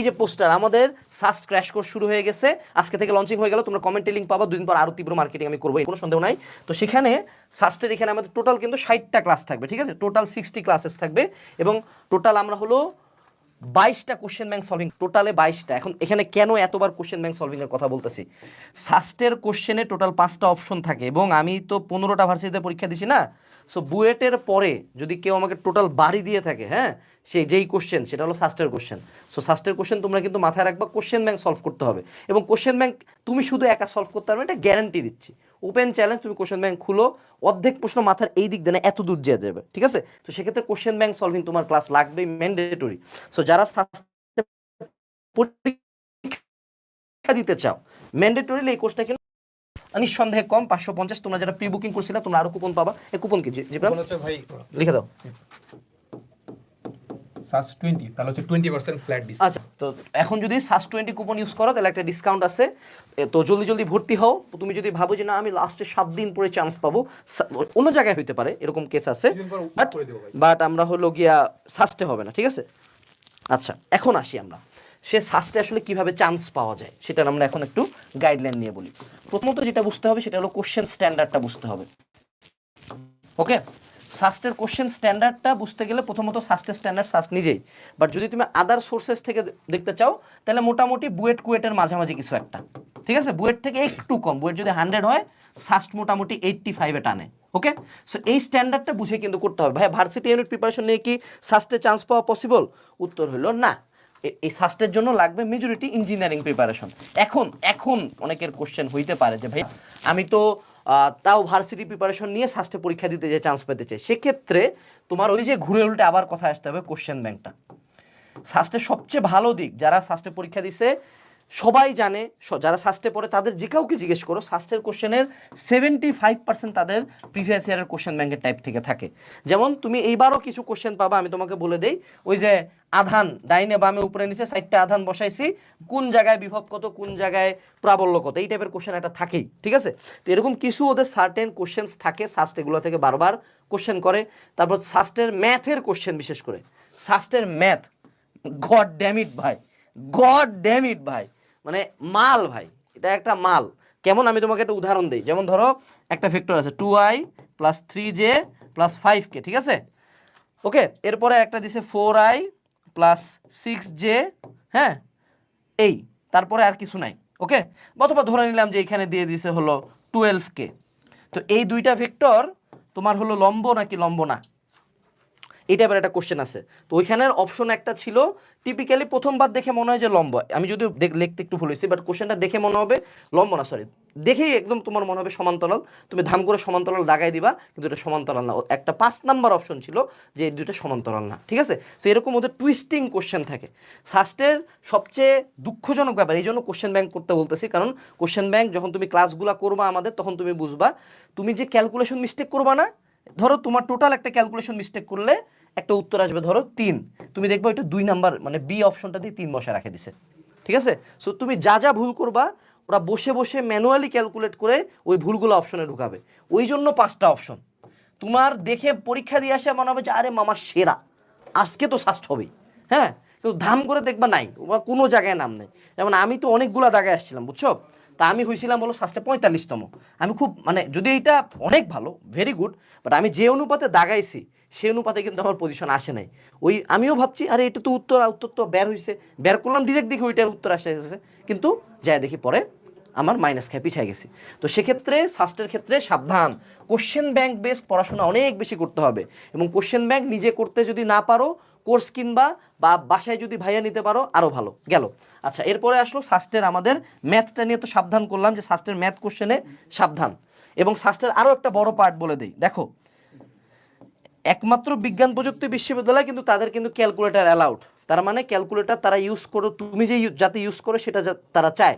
এই যে পোস্টার, আমাদের সাস্ট ক্র্যাশ কোর্স শুরু হয়ে গেছে। আজকে থেকে লঞ্চিং হয়ে গেল, তোমরা কমেন্টে লিঙ্ক পাবা, দুদিন পর আরও তীব্র মার্কেটিং আমি করব কোনো সন্দেহ নাই। তো সেখানে সাস্টের এখানে আমাদের টোটাল কিন্তু ষাটটা ক্লাস থাকবে, ঠিক আছে? টোটাল সিক্সটি ক্লাসেস থাকবে এবং টোটাল আমরা হলো বাইশটা কোশ্চেন ব্যাংক সলভিং টোটালে বাইশটা। এখন এখানে কেন এতবার কোশ্চেন ব্যাংক সলভিং এর কথা বলতেছি? সাস্টের কোশ্চেনে টোটাল পাঁচটা অপশন থাকে এবং আমি তো পনেরোটা ভার্সিটিতে পরীক্ষা দিছি না? সো বুয়েটের পরে যদি কেউ আমাকে টোটাল বাড়ি দিয়ে থাকে হ্যাঁ সেই যেই কোশ্চেন সেটা হলো সাস্টের কোশ্চেন সো সাস্টের কোশ্চেন তোমরা কিন্তু মাথায় রাখবা কোশ্চেন ব্যাংক সলভ করতে হবে। এবং কোশ্চেন ব্যাংক তুমি শুধু একা সলভ করতে পারবে, এটা গ্যারান্টি দিচ্ছি। ওপেন চ্যালেঞ্জ তুমি কোশ্চেন ব্যাংক খুলো, অর্ধেক প্রশ্ন মাথার এই দিক দিয়ে এত দূর যেয়ে যাবে, ঠিক আছে? তো সেক্ষেত্রে কোশ্চেন ব্যাংক সলভিং তোমার ক্লাস লাগবেই ম্যান্ডেটরি সো যারা পরীক্ষা দিতে চাও ম্যান্ডেটরি এই কোর্সটা কিন্তু নিঃসন্দেহে কম পাঁচশো পঞ্চাশ তোমরা যারা প্রি বুকিং করছিলে তোমরা আরও কুপন পাবা। এই কুপন কি? ভাই লিখে দাও। সাস টোয়েন্টি তাহলে হচ্ছে টোয়েন্টি পার্সেন্ট ফ্ল্যাট ডিস আচ্ছা তো এখন যদি সাস টোয়েন্টি কুপন ইউজ করো তাহলে একটা ডিসকাউন্ট আছে। তো জলদি জলদি ভর্তি হও। তুমি যদি ভাবো যে না আমি লাস্টে সাত দিন পরে চান্স পাবো অন্য জায়গায় হইতে পারে এরকম কেস আছে। বাট আমরা হলো গিয়া সাস্টে হবে না ঠিক আছে? আচ্ছা এখন আসি আমরা। সে সাস্টে আসলে কীভাবে চান্স পাওয়া যায় সেটা আমরা এখন একটু গাইডলাইন নিয়ে বলি। প্রথমত যেটা বুঝতে হবে, সেটা হলো কোশ্চেন স্ট্যান্ডার্ডটা বুঝতে হবে। ওকে সাস্টের কোশ্চেন স্ট্যান্ডার্ডটা বুঝতে গেলে প্রথমত সাস্টের স্ট্যান্ডার্ড সাস্ট নিজেই। বাট যদি তুমি আদার সোর্সেস থেকে দেখতে চাও, তাহলে মোটামুটি বুয়েট কুয়েটের মাঝামাঝি কিছু একটা। ঠিক আছে? বুয়েট থেকে একটু কম। বুয়েট যদি হান্ড্রেড হয়, সাস্ট মোটামুটি এইট্টি ফাইভে টানে। ওকে সো এই স্ট্যান্ডার্ডটা বুঝে কিন্তু করতে হবে। ভাই ভার্সিটি ইউনিট প্রিপারেশন নিয়ে কি সাস্টে চান্স পাওয়া পসিবল উত্তর হলো না। এই সাস্টের জন্য লাগবে মেজরিটি ইঞ্জিনিয়ারিং প্রিপারেশন এখন এখন অনেকের কোশ্চেন হইতে পারে যে, ভাই, আমি তো তাও ভার্সিটি প্রিপারেশন নিয়ে সাস্টে পরীক্ষা দিতে যে চান্স পেতে চাই সেক্ষেত্রে তোমার ওই যে ঘুরে উল্টে আবার কথা আসতে হবে কোশ্চেন ব্যাংকটা সাস্টের সবচেয়ে ভালো দিক, যারা সাস্টে পরীক্ষা দিছে সবাই জানে যারা সাস্টে পড়ে, তাদের যে কাউকে জিজ্ঞেস করো সাস্টের কোশ্চেনের সেভেন্টি ফাইভ পার্সেন্ট তাদের প্রিভিয়াস ইয়ারের কোশ্চেন ব্যাংকের টাইপ থেকে থাকে। যেমন তুমি এইবারও কিছু কোশ্চেন পাবা, আমি তোমাকে বলে দেই, ওই যে আধান, ডাইনে বামে উপরে নিচে সাইডটা আধান বসাইছি, কোন জায়গায় বিভব কত, কোন জায়গায় প্রাবল্য কত, এই টাইপের কোশ্চেন একটা থাকেই, ঠিক আছে? তো এরকম কিছু ওদের সার্টেন কোশ্চেন্স থাকে সাস্ট এগুলো থেকে বারবার কোশ্চেন করে। তারপর সাস্টের ম্যাথের কোশ্চেন বিশেষ করে। সাস্টের ম্যাথ গড ড্যামিট ভাই। গড ড্যামিট ভাই। মানে মাল ভাই, এটা একটা মাল। কেমন আমি তোমাকে একটা উদাহরণ দিই? যেমন ধরো, একটা ভেক্টর আছে two I plus three J plus five K ঠিক আছে? ওকে এরপরে একটা দিছে four I plus six J হ্যাঁ? এই, তারপরে আর কিছু নাই ওকে অথবা ধরে নিলাম যে এখানে দিয়ে দিছে হলো টুয়েলভ কে তো এই দুইটা ভেক্টর তোমার হলো লম্ব নাকি লম্ব না? এই টাইপের একটা কোশ্চেন আছে। তো ওইখানের অপশন একটা ছিল টিপিক্যালি প্রথমবার দেখে মনে হয় যে লম্ব। আমি যদি লিখতে একটু ভুল হয়েছি বাট কোশ্চেনটা দেখে মনে হবে, লম্ব না সরি দেখেই একদম তোমার মনে হবে সমান্তরাল। তুমি ধাম করে সমান্তরাল দাগাই দিবা, কিন্তু এটা সমান্তরাল না। একটা পাঁচ নাম্বার অপশন ছিল যে এই দুইটা সমান্তরাল না, ঠিক আছে? তো এরকম ওদের টুইস্টিং কোশ্চেন থাকে। সাস্টের সবচেয়ে দুঃখজনক ব্যাপার, এই জন্য কোশ্চেন ব্যাংক করতে বলতেছি, কারণ কোশ্চেন ব্যাংক যখন তুমি ক্লাসগুলো করবা আমাদের, তখন তুমি বুঝবা। তুমি যে ক্যালকুলেশন মিস্টেক করবা না, ধরো তোমার টোটাল একটা ক্যালকুলেশন মিস্টেক করলে একটা উত্তর আসবে, ধরো তিন। তুমি দেখবে ওইটা দুই নাম্বার মানে বি অপশনটা দিয়ে তিন বসে রাখে দিছে। ঠিক আছে? সো তুমি যা যা ভুল করবা, ওরা বসে বসে ম্যানুয়ালি ক্যালকুলেট করে ওই ভুলগুলো অপশনে ঢুকাবে। ওই জন্য পাঁচটা অপশন তোমার দেখে পরীক্ষা দিয়ে আসে, মনে হবে যে, আরে মামা, সেরা। আজকে তো সাস্ট হবেই। হ্যাঁ? কিন্তু ধাম করে দেখবা নাই বা কোনো জায়গায় নাম নেই। যেমন আমি তো অনেকগুলো জায়গায় আসছিলাম, বুঝছ? তা আমি হয়েছিলাম হলো সাস্টে পঁয়তাল্লিশতম। আমি খুব মানে যদি এইটা অনেক ভালো ভেরি গুড বাট আমি যে অনুপাতে দাগাইছি সেই অনুপাতে কিন্তু আমার পজিশন আসে নাই। ওই আমিও ভাবছি, আরে এটা তো উত্তর উত্তর তো বের হয়েছে বের করলাম ডিরেক্ট দেখি ওইটা উত্তর আসে গেছে। কিন্তু যাই দেখি পরে, আমার মাইনাস খেয়ে পিছিয়ে গেছি। তো সেক্ষেত্রে সাস্টের ক্ষেত্রে সাবধান। কোশ্চেন ব্যাংক বেসড পড়াশোনা অনেক বেশি করতে হবে। এবং কোশ্চেন ব্যাংক নিজে করতে যদি না পারো কোর্স কিনবা বা বাসায় যদি ভাইয়া নিতে পারো আরও ভালো। গেল। আচ্ছা এরপরে আসলো সাস্টের আমাদের ম্যাথটা নিয়ে তো সাবধান করলাম যে সাস্টের ম্যাথ কোশ্চেনে সাবধান। এবং সাস্টের আরও একটা বড় পার্ট বলে দিই। দেখো, একমাত্র বিজ্ঞান প্রযুক্তি বিশ্ববিদ্যালয় কিন্তু তাদের কিন্তু ক্যালকুলেটার অ্যালাউড। তার মানে ক্যালকুলেটার তারা ইউজ করো, তুমি যে যাতে ইউজ করো সেটা তারা চায়।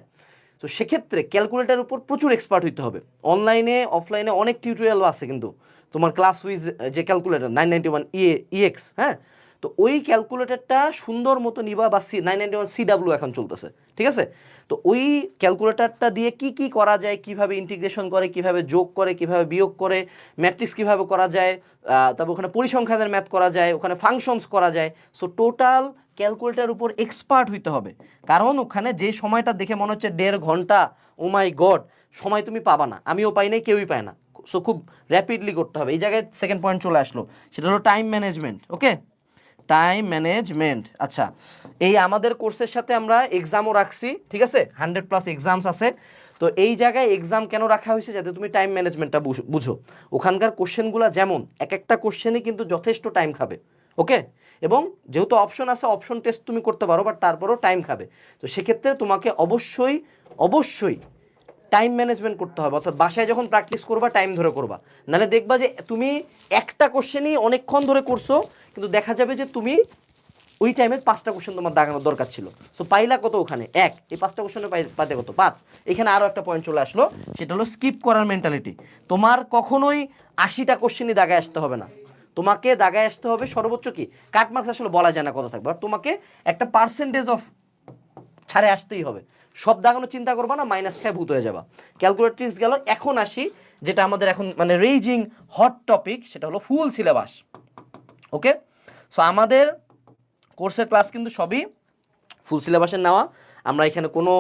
তো সেক্ষেত্রে ক্যালকুলেটার উপর প্রচুর এক্সপার্ট হইতে হবে। অনলাইনে অফলাইনে অনেক টিউটোরিয়ালও আছে কিন্তু। তোমার ক্লাস উইজ যে calculator nine ninety one E A E X হ্যাঁ? তো ওই ক্যালকুলেটরটা সুন্দর মতো নিবা বা C nine ninety one C W এখন চলতেছে, ঠিক আছে? তো ওই ক্যালকুলেটরটা দিয়ে কি কি করা যায়, কীভাবে ইন্টিগ্রেশন করে, কীভাবে যোগ করে, কীভাবে বিয়োগ করে ম্যাট্রিক্স কীভাবে করা যায় তারপর ওখানে পরিসংখ্যানের ম্যাথ করা যায়, ওখানে ফাংশনস করা যায় সো টোটাল ক্যালকুলেটার উপর এক্সপার্ট হইতে হবে। কারণ ওখানে যে সময়টা দেখে মনে হচ্ছে দেড় ঘণ্টা ও মাই গড সময় তুমি পাবা না। আমিও পাই নাই, কেউই পায় না। সো খুব র্যাপিডলি করতে হবে। এই জায়গায় সেকেন্ড পয়েন্ট চলে আসলো। সেটা হলো time management okay time management আচ্ছা এই আমাদের কোর্সের সাথে আমরা এক্সামও রাখছি, ঠিক আছে? হান্ড্রেড প্লাস এক্সামস আছে। তো এই জায়গায় এক্সাম কেন রাখা হয়েছে যাতে তুমি টাইম ম্যানেজমেন্টটা বুঝো ওখানকার কোশ্চেনগুলো যেমন এক একটা কোশ্চেনই কিন্তু যথেষ্ট টাইম খাবে ওকে এবং যেহেতু অপশন আছে অপশন টেস্ট তুমি করতে পারো বাট তারপরেও টাইম খাবে। তো সেক্ষেত্রে তোমাকে অবশ্যই অবশ্যই টাইম ম্যানেজমেন্ট করতে হবে। অর্থাৎ বাসায় যখন প্র্যাকটিস করবা টাইম ধরে করবা। নাহলে দেখবা যে তুমি একটা কোশ্চেনই অনেকক্ষণ ধরে করছ, কিন্তু দেখা যাবে যে তুমি ওই টাইমে পাঁচটা কোশ্চেন তোমার দাগানোর দরকার ছিল। সো পাইলা কত ওখানে? এক। এই পাঁচটা কোশ্চেনে পাতে কত? পাঁচ। এখানে আরও একটা পয়েন্ট চলে আসলো, সেটা হলো স্কিপ করার মেন্টালিটি তোমার কখনোই আশিটা কোশ্চেনই দাগায় আসতে হবে না। তোমাকে দাগায় আসতে হবে সর্বোচ্চ কি? কাট মার্কস আসলে বলা যায় না কত থাকবে আর তোমাকে একটা পার্সেন্টেজ অফ ছাড়ে আসতেই হবে। সব দাগানো চিন্তা করবা না মাইনাস খায় ভূত হয়ে যাবা। ক্যালকুলেট্রিক্স গেল, এখন আসি যেটা আমাদের এখন মানে রেইজিং হট টপিক সেটা হলো ফুল সিলেবাস ওকে সো আমাদের কোর্সের ক্লাস কিন্তু সবই ফুল সিলেবাসের নেওয়া। আমরা এখানে কোনো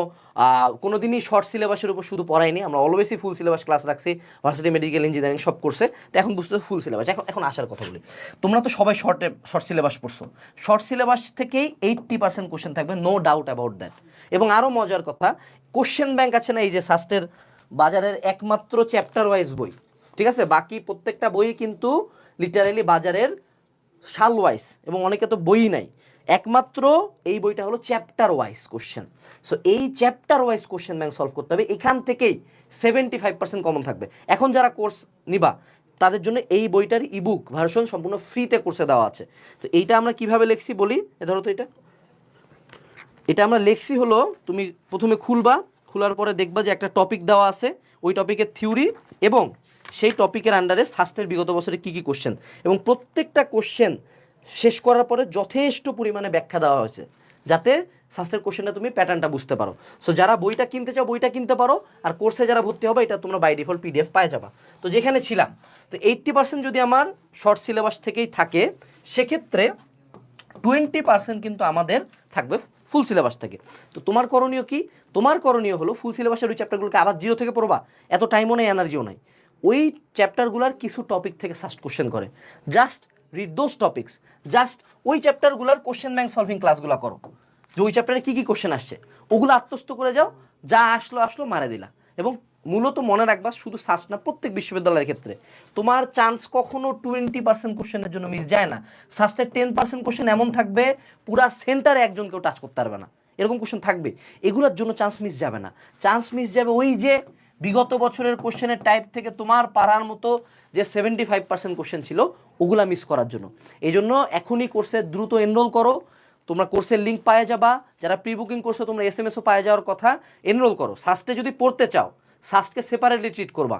কোনো দিনই শর্ট সিলেবাসের উপর শুধু পড়াইনি, আমরা অলওয়েজই ফুল সিলেবাস ক্লাস রাখছি ভার্সিটি মেডিকেল ইঞ্জিনিয়ারিং সব কোর্সে তো এখন বুঝতে ফুল সিলেবাস এখন এখন আসার কথা বলি। তোমরা তো সবাই শর্টে শর্ট সিলেবাস পড়ছো। শর্ট সিলেবাস থেকেই এইট্টি পার্সেন্ট কোশ্চেন থাকবে নো ডাউট অ্যাবাউট দ্যাট এবং আরও মজার কথা কোশ্চেন ব্যাংক আছে না, এই যে সাস্টের বাজারের একমাত্র চ্যাপ্টার ওয়াইজ বই, ঠিক আছে? বাকি প্রত্যেকটা বই কিন্তু লিটারালি বাজারের সাল ওয়াইজ এবং অনেকে তো বই নাই। একমাত্র এই বইটা হলো চ্যাপ্টার ওয়াইজ কোশ্চেন সো এই chapter wise question bank solve করতে হবে, এখান থেকেই সেভেন্টি ফাইভ পার্সেন্ট কমন থাকবে। এখন যারা কোর্স নিবা, তাদের জন্য এই বইটার ইবুক ভার্সন সম্পূর্ণ ফ্রিতে কোর্সে দেওয়া আছে। তো এইটা আমরা কীভাবে লিখছি বলি? ধরো তো এটা। এটা আমরা লেখছি হলো, তুমি প্রথমে খুলবা, খোলার পরে দেখবা যে একটা টপিক দেওয়া আছে, ওই টপিকের থিওরি এবং সেই টপিকের আন্ডারে শাস্ত্রের বিগত বছরে কী কী কোশ্চেন এবং প্রত্যেকটা কোশ্চেন শেষ করার পরে যথেষ্ট পরিমাণে ব্যাখ্যা দেওয়া হয়েছে, যাতে শাস্ত্রের কোশ্চেনটা তুমি প্যাটার্নটা বুঝতে পারো। সো যারা বইটা কিনতে চাও, বইটা কিনতে পারো, আর কোর্সে যারা ভর্তি হবে, এটা তোমরা বাই ডিফল্ট পিডিএফ পাই যাবা। তো যেখানে ছিলাম, তো এইট্টি পার্সেন্ট যদি আমার শর্ট সিলেবাস থেকেই থাকে, সেক্ষেত্রে টোয়েন্টি পার্সেন্ট কিন্তু আমাদের থাকবে ফুল সিলেবাস থেকে। তো তোমার করণীয় কি? তোমার করণীয় হলো ফুল সিলেবাসের ওই চ্যাপ্টারগুলোকে আবার জিরো থেকে পড়বা। এত টাইমও নেই এনার্জিও নাই। ওই চ্যাপ্টারগুলোর কিছু টপিক থেকে সাস্ট কোশ্চেন করে। Just read those topics just ওই চ্যাপ্টারগুলোর কোশ্চেন ব্যাংক সলভিং ক্লাসগুলো করো। যে ওই চ্যাপ্টারে কী কী কোশ্চেন আসছে। ওগুলো আত্মস্থ করে যাও। যা আসলো আসলো, মারে দিলা। এবং মূলত মনে রাখবা, শুধু সাস্ট না, প্রত্যেক বিশ্ববিদ্যালয়ের ক্ষেত্রে। তোমার চান্স কখনো টোয়েন্টি পার্সেন্ট কোশ্চেনের জন্য মিস যায় না। সাস্টের টেন পার্সেন্ট কোশ্চেন এমন থাকবে, পুরা সেন্টারে একজন কেউ টাচ করতে পারবে না। এরকম কোশ্চেন থাকবে। এগুলোর জন্য চান্স মিস যাবে না। চান্স মিস যাবে ওই যে বিগত বছরের কোশ্চেনের টাইপ থেকে তোমার পারার মতো যে সেভেন্টি ফাইভ পার্সেন্ট কোশ্চেন ছিল, ওগুলা মিস করার জন্য। এই জন্য এখনই কোর্সে দ্রুত এনরোল করো। তোমরা কোর্সের লিঙ্ক পায়ে যাবা। যারা প্রি বুকিং করছ তোমরা এস এম এসও পায়ে যাওয়ার কথা এনরোল করো। সাস্টে যদি পড়তে চাও সাস্টকে সেপারেটলি ট্রিট করবা।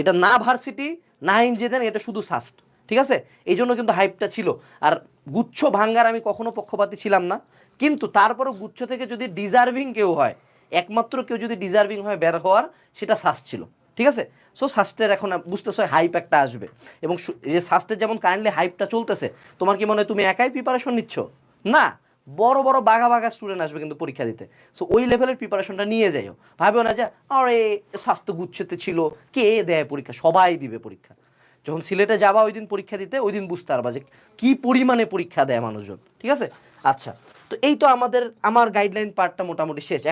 এটা না ভার্সিটি না ইঞ্জিনিয়ারিং এটা শুধু সাস্ট ঠিক আছে? এই জন্য কিন্তু হাইপটা ছিল। আর গুচ্ছ ভাঙ্গার আমি কখনো পক্ষপাতি ছিলাম না। কিন্তু তারপরও গুচ্ছ থেকে যদি ডিজার্ভিং কেউ হয় একমাত্র কেউ যদি ডিজার্ভিং হয়ে বের হওয়ার, সেটা সাস্ট ছিল। ঠিক আছে? সো সাস্টের এখন বুঝতেছো হাইপ একটা আসবে। এবং যে সাস্টের যেমন কারেন্টলি হাইপটা চলতেছে, তোমার কি মনে হয় তুমি একাই প্রিপারেশন নিচ্ছ? না! বড় বড়, বাঘা বাঘা স্টুডেন্ট আসবে কিন্তু পরীক্ষা দিতে। সো ওই লেভেলের প্রিপারেশনটা নিয়ে যাইও। ভাবেও না যে, আরে স্বাস্থ্য গুচ্ছতে ছিল। কে দেয় পরীক্ষা? সবাই দিবে পরীক্ষা। যখন সিলেটে যাবা ওই দিন পরীক্ষা দিতে, ওই দিন বুঝতে পারবা যে কী পরিমাণে পরীক্ষা দেয় মানুষজন। ঠিক আছে? আচ্ছা তো এই তো আমাদের, আমার গাইডলাইন পার্টটা মোটামুটি শেষ।